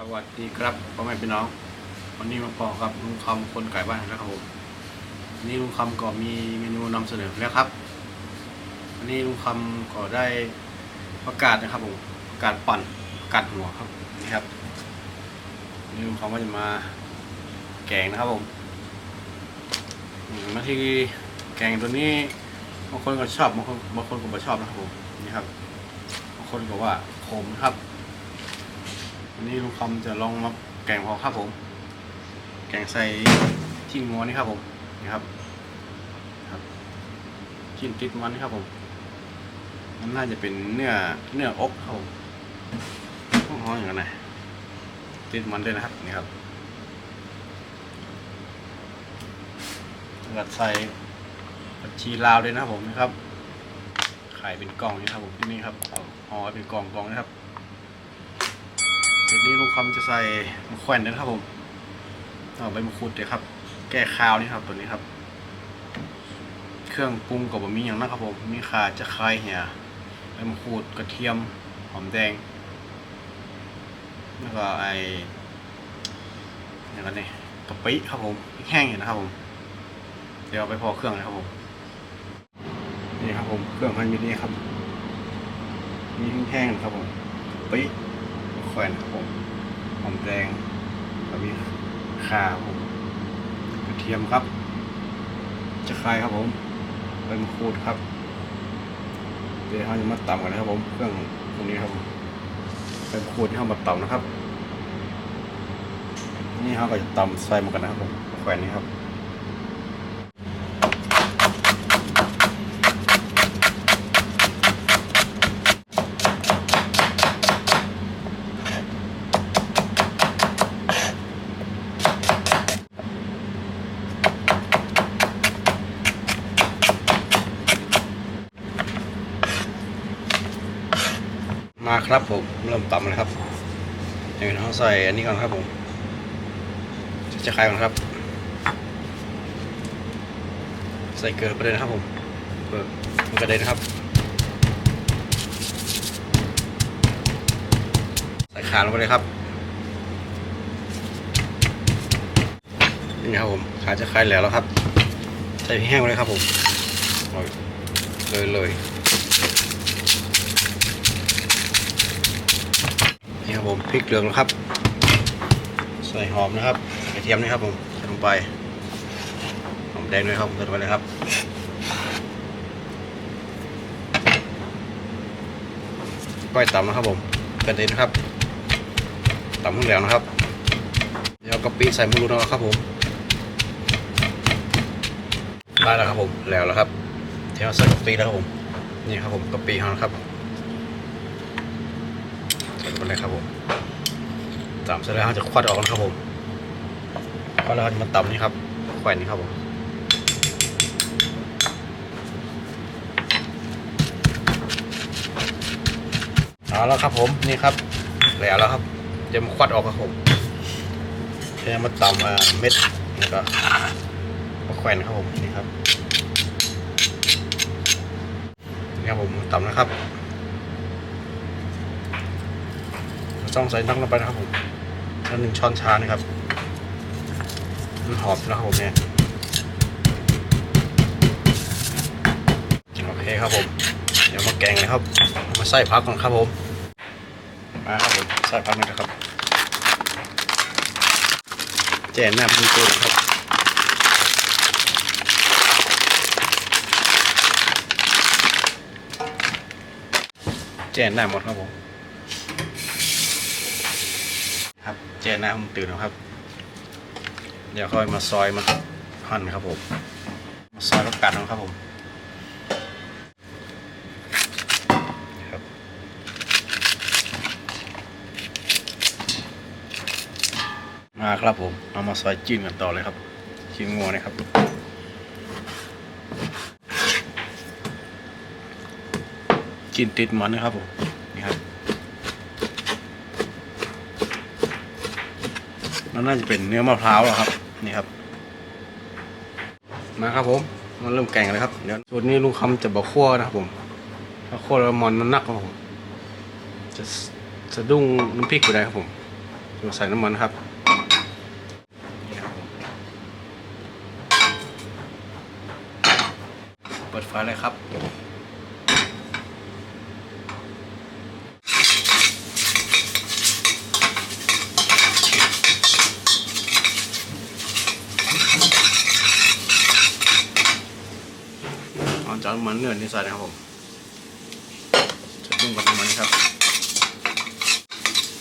สวัสดีครับพ่อแม่พี่น้อง วันนี้มาพอกับลุงคำคนไก่บ้านนะครับผมวันนี้ลุงคำก็มีเมนูนำเสนอแล้วครับวันนี้ลุงคำก็ได้ประกาศนะครับผมประกาศปั่นประกาศหัวครับนี่ครับวันนี่ลุงคำก็จะมาแกงนะครับผมมาที่แกงตัวนี้บางคนก็ชอบบางคนบางคนก็ไม่ชอบนะครับผมนี่ครับบางคนก็ว่าขมครับ วันนี้ลุงคำจะลองมาแกงพอครับผม แกงใส่ชิ้นงัวนี่ครับผมนี่ครับครับชิ้นติดมันนี่ครับผมมันน่าจะเป็นเนื้อเนื้ออกครับผมห้องอย่างไรติดมันด้วยนะครับนี่ครับแล้วก็ใส่ผักชีลาวด้วยนะครับผมนะครับขายเป็นกล่องนี่ครับผมที่นี่ครับห่อเป็นกล่องกล่องนะครับ ทีนี้ลุงคำจะใส่มะแขวนนะครับผมเอาใบมะกรูดเดี๋ยวครับ แก้คาวนี่ครับตัวนี้ครับ เครื่องปรุงกับบะหมี่อย่างนะครับผมมีข่าจะคายเหี่ยใบมะกรูดกระเทียมหอมแดงแล้วก็ไออย่างนั้นนี่กะปิครับผมพริกแห้งเห็นนะครับผม เดี๋ยวไปพอเครื่องนะครับผมนี่ครับผมเครื่องมันมีนี่ครับมีพริกแห้งครับผมกะปิ แขวนครับผมหอมแดงแล้วมีข่าผมกระเทียมครับ จะคายครับผมใบมะกรูดครับ เดี๋ยวเราจะมาตำกันนะครับ ผมเครื่องตรงนี้ครับผมใบมะกรูดที่เรามาตำนะครับ นี่เราก็จะตำใส่มดกันนะครับผมแขวนนี้ครับ ครับผมเริ่มตำเลยครับอย่างนี้เราใส่อันนี้ก่อนครับผมจะคลายก่อนครับ ใส่เกลือไปเลยนะครับผมเปิดมันกระเด็นครับ ใส่ขาลงไปเลยครับนี่ครับผมขาจะคลายแล้วแล้วครับ ใส่พริกแห้งไปเลยครับผมเลยเลย ผมพริกเหลืองนะครับ ใส่หอมนะครับกระเทียมนะครับผมใส่ลงไปหอมแดงด้วยครับใส่ลงไปเลยครับก้อยต่ำนะครับผมกระเด็นนะครับต่ำข้างเหลวนะครับเดี๋ยวกะปิใส่หมูรูนะครับผมได้แล้วครับผมแล้วแล้วครับเดี๋ยวใส่กะปิแล้วครับผมนี่ครับผมกะปิของเราครับ ใส่ลงไปเลยครับผมตำเสร็จแล้วเราจะควัดออกนะครับผมควัดแล้วจะมาตำนี่ครับแขวนนี่ครับผมเอาแล้วครับผมนี่ครับแล้วแล้วครับ จะมาควัดออกครับผมจะมาตำอ่าเม็ดแล้วก็มาแขวนครับผมนี่ครับนี่ครับผมตำนะครับ ต้องใส่น้ำลงไปนะครับผมแล้วหนึ่งช้อนชานะครับมันหอมนะครับผมเนี่ยโอเคครับผม เดี๋ยวมาแกงเลยครับ มาใส่พักก่อนครับผม มาครับผมใส่พักหนี่งนะครับ แจนหน้าเป็นตัวครับแจนหน้าหมดครับผม ครับเจนนะผมตื่นแล้วครับ เดี๋ยวค่อยมาซอยมาหั่นครับผม มาซอยแล้วกัดนะครับผมมาครับผม เอามาซอยจิ้มกันต่อเลยครับ จิ้มงัวนะครับ จิ้มติดมันนะครับผมนี่ครับ มันน่าจะเป็นเนื้อมะพร้าวหรอครับ นี่ครับ มาครับผมมันเริ่มแกงเลยครับเดี๋ยวส่วนนี้ลุงคำจะบอกคั่วนะครับผมถ้าคั่วแล้วมันมันนักครับผมจะสะดุ้งน้ำพริกไปได้ครับผมใส่น้ำมันครับเปิดไฟเลยครับ เอาจากน้ำ มันเนื้อนี่ใส่นะครับผมจะดุ้งกับน้ำมันครับ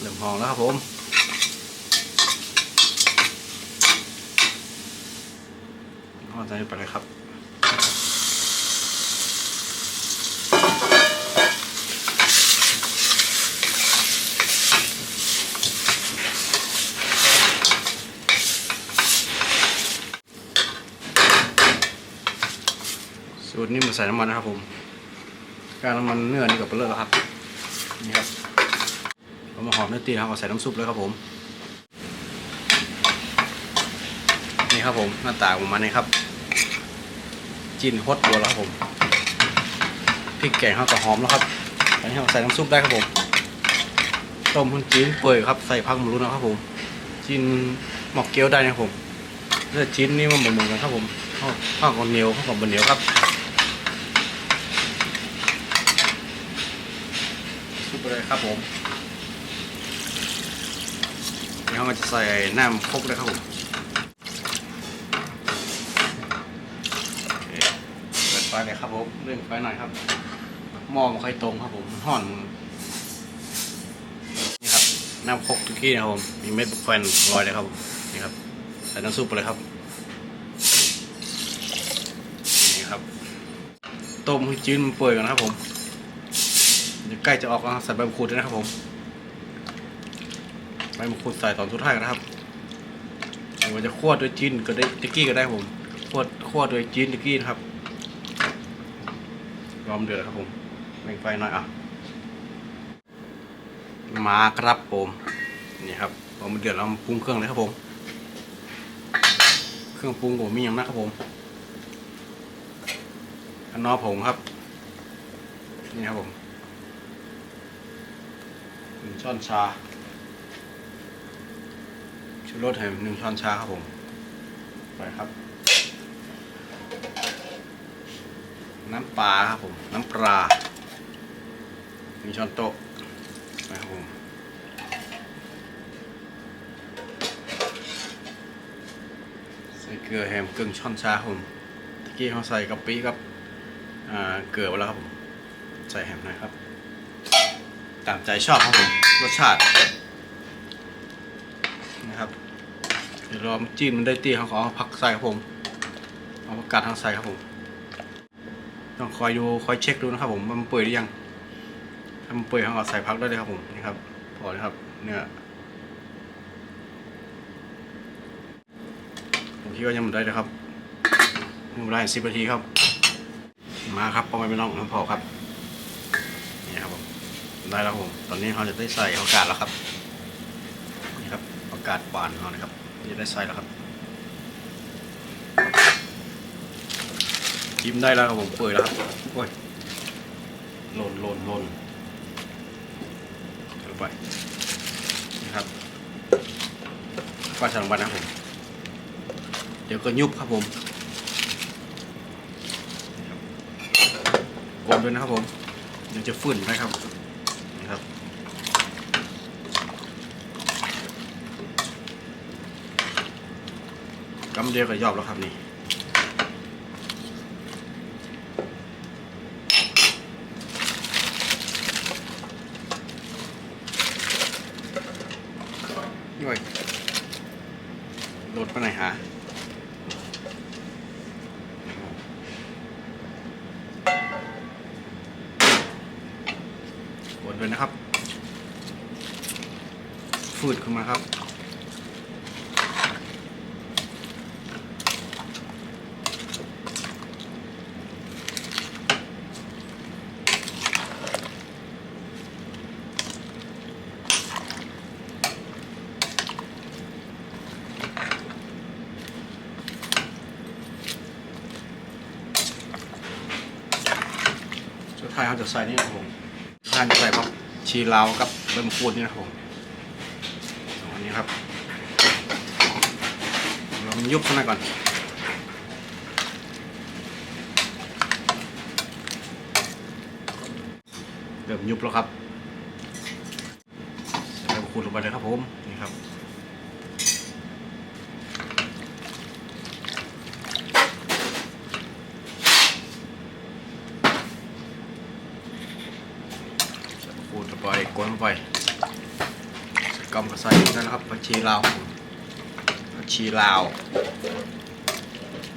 เริ่มหอมแล้วครับผมหอมใจไปเลยครับ สูตรนี้มันใส่น้ำมันนะครับผม การน้ำมันเนื้อนี่กับเปลือกแล้วครับ นี่ครับเรามาหอมเนื้อตีนะครับเอาใส่น้ำซุปเลยครับผม นี่ครับผมหน้าตาของมันนี่ครับ จิ้นฮดตัวแล้วครับผม พริกแกงข้ากับหอมแล้วครับตอนนี้เราใส่น้ำซุปได้ครับผม ต้มหุ่นจีนเปื่อยครับ ใส่ผักหมูนะครับผมจีนหมอกเกี๊ยวได้นะครับผมเลือดชิ้นนี่มันเหมือนกันครับผมข้าวข้าวกับเหนียวข้าวกับบะเหนียวครับ ซุปเลย ครับผมนี่เราจะใส่น้ำคกเลยครับผมเปิดไฟเลยครับผมเร่องไฟหน่อยครับหม้อมันค่อยตรงครับผมมันห่อนนี่ครับน้ำคกทุกที่นะครับผมมีเม็ดบุกแฟนลอยเลยครับนี่ครับใส่น้ำซุปไปเลยครับนี่ครับ ต้มให้จืดมันเปื่อยก่อนครับผม เดี๋ยวใกล้จะออกแล้วครับใส่ใบมะกรูดด้วยนะครับผมใบมะกรูดใส่ตอนสุดท้ายกันนะครับหรือว่าจะคั่วด้วยจีนก็ได้ตะกี้ก็ได้ผมคั่วคั่วด้วยจีนตะกี้นะครับรอมเดือดครับผมแบ่งไฟหน่อยอะมาครับผมนี่ครับพอมันเดือดแล้วมาปรุงเครื่องเลยครับผม เครื่องปรุงผมมีอย่างนะครับผมอันนอผงครับนี่ครับผม ช้อนชาชูรสให้หนึ่งช้อนชาครับผมไปครับ น้ำปลาครับผม น้ำปลาหนึ่งช้อนโต๊ะไปครับผมใส่เกลือแฮมกึ่งช้อนชาครับผมตะกี้เขาใส่กะปิกับเกลือไปแล้วครับผม ใส่แฮมหน่อยครับ ตามใจชอบครับผมรสชาตินะครับเดี๋ยวรอจีนมันได้ตีเขาขอเอาผักใส่ครับผมเอาผักกาดทางใส่ครับผมต้องคอยดูคอยเช็คดูนะครับผมมันเปื่อยหรือยังถ้ามันเปื่อยเขาเอาใส่ผักได้เลยครับผมนี่ครับพอเลยครับเนื้อผมคิดว่ายังหมดได้เลยครับยังไม่ได้สิบนาทีครับ มาครับพอไม่เป็นน้องน้ำพอครับ ได้แล้วครับผมตอนนี้เราจะได้ใส่โอกาสแล้วครับนี่ครับโอกาสปานเรานะครับจะได้ใส่แล้วครับจิ้มได้แล้วครับผมเปื่อยแล้วครับโอ้ยหล่นหล่นหล่นลงไปนี่ครับก็ใส่ลงไปนะครับผมเดี๋ยวก็ยุบครับผมนี่ครับกดด้วยนะครับผมเดี๋ยวจะฝืนนะครับนะครับ กำเดียวก็ยอบแล้วครับนี่ย่อยโดดไปไหนหากดเลยนะครับ ฟืดขึ้นมาครับ เขาจะใส่นี่นะครับผมท่านจะใส่พักชีลาวกับใบมะกรูดนี่นะครับผมอันนี้ครับเรามันยุบข้างในก่อนเริ่มยุบแล้วครับใส่ใบมะกรูดลงไปเลยครับผมนี่ครับ ใส่มะกรูดลง ไปกวนลงไปสกำกับใส่นั่นนะครับผักชีลาวผักชีลาว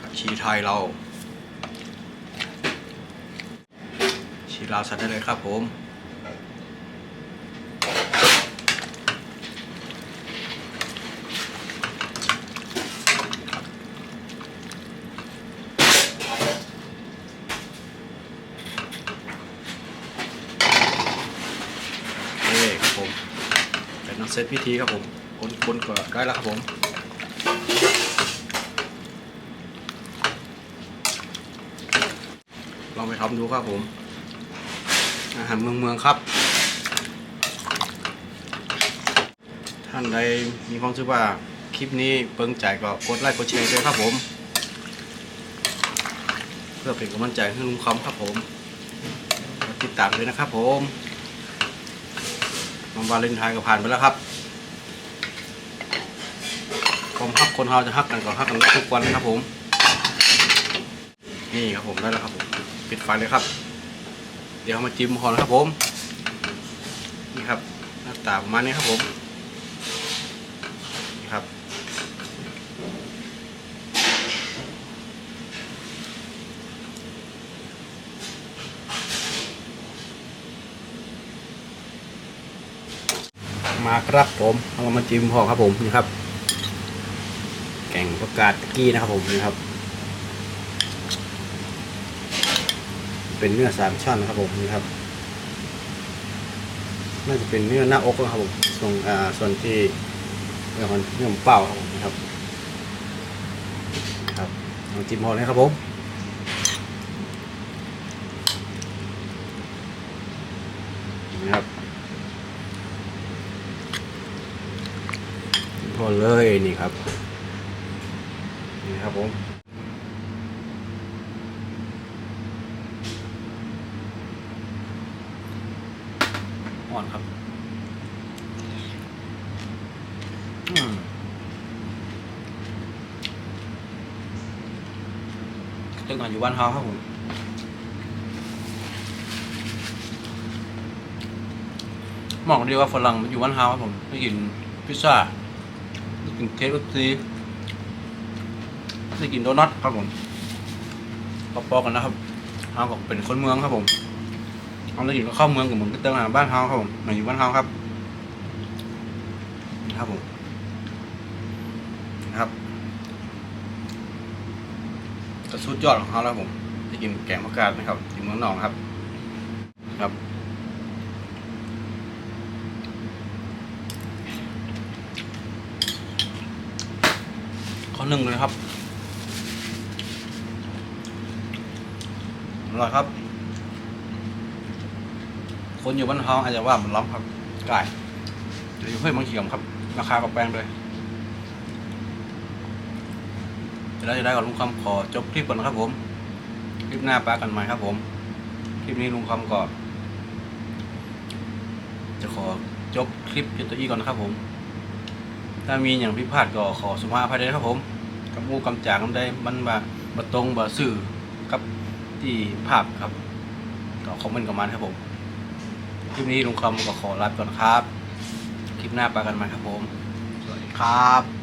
ผักชีไทยเราชีลาวใส่ได้เลยครับผม โอเคครับผม เป็นนักเซตพิธีครับผมคนคนก็ได้แล้วครับผมลองไปทำดูครับผม อาหารเมืองเมืองครับ ท่านใดมีความรู้ว่าคลิปนี้เปิงใจก็กดไลค์กดแชร์ด้วยครับผม เพื่อเป็นกำลังใจให้ลุงคำครับผม ติดตามด้วยนะครับผม วันวาเลนไทน์ก็ผ่านไปแล้วครับความฮักคนเราจะฮักกันก็ฮักกันทุกวันนะครับผม นี่ครับผมได้แล้วครับผมปิดไฟเลยครับ เดี๋ยวมาจิ้มพอนะครับผม นี่ครับหน้าตาประมาณนี้ครับผมนี่ครับ มาครับผมเอามาจิ้มพอครับผมนี่ครับ แกงประกาศกี้นะครับผมนี่ครับ เป็นเนื้อสามชั้นนะครับผมนี่ครับ น่าจะเป็นเนื้อหน้าอกนะครับผมส่วนอ่าส่วนที่เนื้อมันเนื้อมันเปล่าครับผมนะครับครับลองจิ้มพอเลยครับผมนะครับ จิ้มพอเลยนี่ครับ นี่ครับผมอ่อนครับอืมตึกอ่อนอยู่บ้านเฮาครับผมหมองดีว่าฝรั่งอยู่บ้านเฮาครับผมไม่กินพิซซ่า กินเค้กอุซีไม่กินโดนัทครับผมพอๆกันนะครับเฮาก็เป็นคนเมืองครับผมเอาได้อยู่ก็เข้าเมืองกับเหมือนก็เติมหาบ้านเฮาครับผมมาอยู่บ้านเฮาครับครับผมนะครับกระสุดยอดของเขาแล้วผมจะกินแกงมะกาดนะครับที่เมืองนองครับ ครับ ข้อหนึ่งเลยครับอร่อยครับ คนอยู่บ้านเฮาอาจจะว่ามันล้ำครับไก่เดี๋ยวอยู่เฮ้ยมังเขียมครับ ราคากับแปลงเลยจะได้จะได้กับลุงคำขอจบคลิปก่อนนะครับ ผม คลิปหน้าปลากันใหม่ครับ ผม คลิปนี้ลุงคำก็จะขอจบคลิปจุดตัวอีก่อนนะครับผม ถ้ามีอย่างพิพาทก็ขอสุภาพภายในะครับผมกำมูกำจากกำได้มันบาบตรงบาสื่อกับที่ภาพครับ ก็คอมเมนต์กันมานครับผม คลิปนี้ลุงคำก็ขอลาไปก่อนครับ คลิปหน้าไปกันใหม่ครับผม สวัสดีครับ